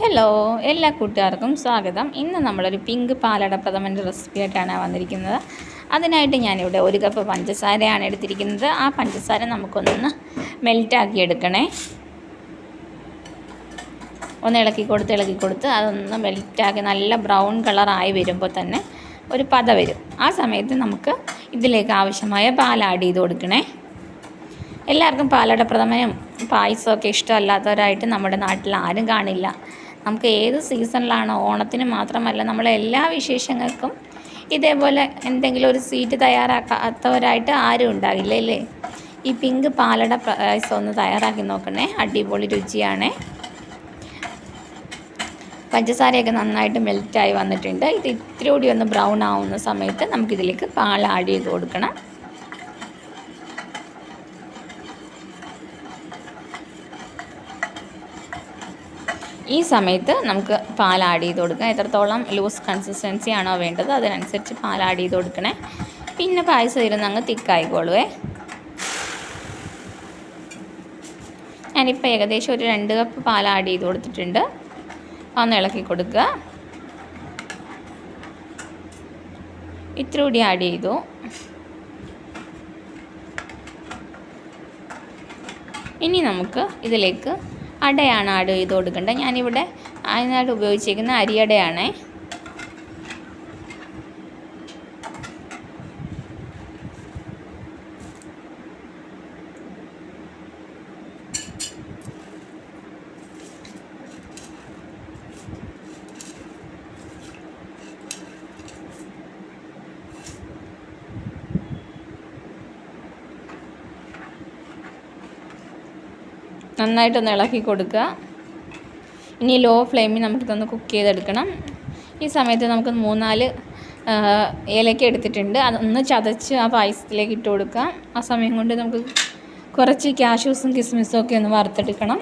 Hello എല്ലാ കൂട്ടുകാർക്കും സ്വാഗതം. ഇന്ന് നമ്മളൊരു പിങ്ക് പാലട പ്രഥമന്റെ റെസിപ്പി ആയിട്ടാണ് വന്നിരിക്കുന്നത്. അതിനായിട്ട് ഞാനിവിടെ ഒരു കപ്പ് പഞ്ചസാരയാണ് എടുത്തിരിക്കുന്നത്. ആ പഞ്ചസാര നമുക്കൊന്ന് മെൽറ്റാക്കി എടുക്കണേ. ഒന്ന് ഇളക്കി കൊടുത്ത് ഇളക്കി കൊടുത്ത് അതൊന്ന് മെൽറ്റാക്കി നല്ല ബ്രൗൺ കളറായി വരുമ്പോൾ തന്നെ ഒരു പത വരും. ആ സമയത്ത് നമുക്ക് ഇതിലേക്ക് ആവശ്യമായ പാൽ ആഡ് ചെയ്ത് കൊടുക്കണേ. എല്ലാവർക്കും പാലട പ്രഥമനും പായസമൊക്കെ ഇഷ്ടമല്ലാത്തവരായിട്ട് നമ്മുടെ നാട്ടിൽ ആരും കാണില്ല. നമുക്ക് ഏത് സീസണിലാണോ ഓണത്തിന് മാത്രമല്ല നമ്മളെ എല്ലാ വിശേഷങ്ങൾക്കും ഇതേപോലെ എന്തെങ്കിലും ഒരു സ്വീറ്റ് തയ്യാറാക്കാത്തവരായിട്ട് ആരും ഉണ്ടാകില്ല അല്ലേ? ഈ പിങ്ക് പാലട പായസം ഒന്ന് തയ്യാറാക്കി നോക്കണേ. അടിപൊളി രുചിയാണ്. പഞ്ചസാരയൊക്കെ നന്നായിട്ട് മെൽറ്റായി വന്നിട്ടുണ്ട്. ഇത് ഇത്തിരി കൂടി ഒന്ന് ബ്രൗൺ ആവുന്ന സമയത്ത് നമുക്കിതിലേക്ക് പാൽ ആഡ് ചെയ്ത് കൊടുക്കണം. ഈ സമയത്ത് നമുക്ക് പാൽ ആഡ് ചെയ്ത് കൊടുക്കാം. എത്രത്തോളം ലൂസ് കൺസിസ്റ്റൻസി ആണോ വേണ്ടത് അതിനനുസരിച്ച് പാൽ ആഡ് ചെയ്ത് കൊടുക്കണേ. പിന്നെ പായസം ഇരുന്ന് അങ്ങ് തിക്കായിക്കോളുവേ ഞാനിപ്പോൾ ഏകദേശം ഒരു രണ്ട് കപ്പ് പാൽ ആഡ് ചെയ്ത് കൊടുത്തിട്ടുണ്ട്. ഒന്ന് ഇളക്കി കൊടുക്കുക ഇത്ര കൂടി ആഡ് ചെയ്തു. ഇനി നമുക്ക് ഇതിലേക്ക് അടയാണ് ആഡ് ചെയ്ത് കൊടുക്കേണ്ടത്. ഞാനിവിടെ അതിനായിട്ട് ഉപയോഗിച്ചിരിക്കുന്ന അരിയടയാണേ നന്നായിട്ടൊന്ന് ഇളക്കി കൊടുക്കുക. ഇനി ലോ ഫ്ലെയിമിൽ നമുക്കിതൊന്ന് കുക്ക് ചെയ്തെടുക്കണം. ഈ സമയത്ത് നമുക്ക് മൂന്നാൽ ഏലക്ക എടുത്തിട്ടുണ്ട്. അതൊന്ന് ചതച്ച് ആ പായസത്തിലേക്ക് ഇട്ട് കൊടുക്കുക. ആ സമയം കൊണ്ട് നമുക്ക് കുറച്ച് ക്യാഷ്യൂസും കിസ്മിസും ഒക്കെ ഒന്ന് വറുത്തെടുക്കണം.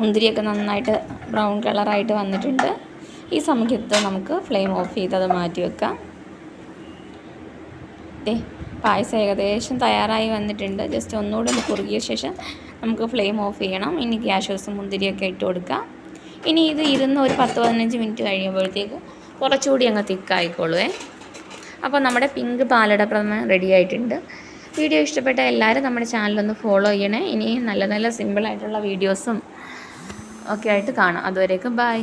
മുന്തിരിയൊക്കെ നന്നായിട്ട് ബ്രൗൺ കളറായിട്ട് വന്നിട്ടുണ്ട്. ഈ സമയത്ത് നമുക്ക് ഫ്ലെയിം ഓഫ് ചെയ്ത് അത് മാറ്റി വെക്കാം. ദേ പായസം ഏകദേശം തയ്യാറായി വന്നിട്ടുണ്ട്. ജസ്റ്റ് ഒന്നുകൂടെ ഒന്ന് കുറുകിയ ശേഷം നമുക്ക് ഫ്ലെയിം ഓഫ് ചെയ്യണം. ഇനി ഗ്യാഷോസും മുന്തിരിയൊക്കെ ഇട്ട് കൊടുക്കാം. ഇനി ഇത് ഇരുന്ന് ഒരു പത്ത് പതിനഞ്ച് മിനിറ്റ് കഴിയുമ്പോഴത്തേക്ക് കുറച്ചുകൂടി അങ്ങ് തിക്കായിക്കോളുവേ. അപ്പോൾ നമ്മുടെ പിങ്ക് പാലട പ്രഥമ റെഡി ആയിട്ടുണ്ട്. വീഡിയോ ഇഷ്ടപ്പെട്ട എല്ലാവരും നമ്മുടെ ചാനലൊന്ന് ഫോളോ ചെയ്യണേ. ഇനി നല്ല നല്ല സിമ്പിളായിട്ടുള്ള വീഡിയോസും ഒക്കെ ആയിട്ട് കാണാം. അതുവരേക്കും ബൈ.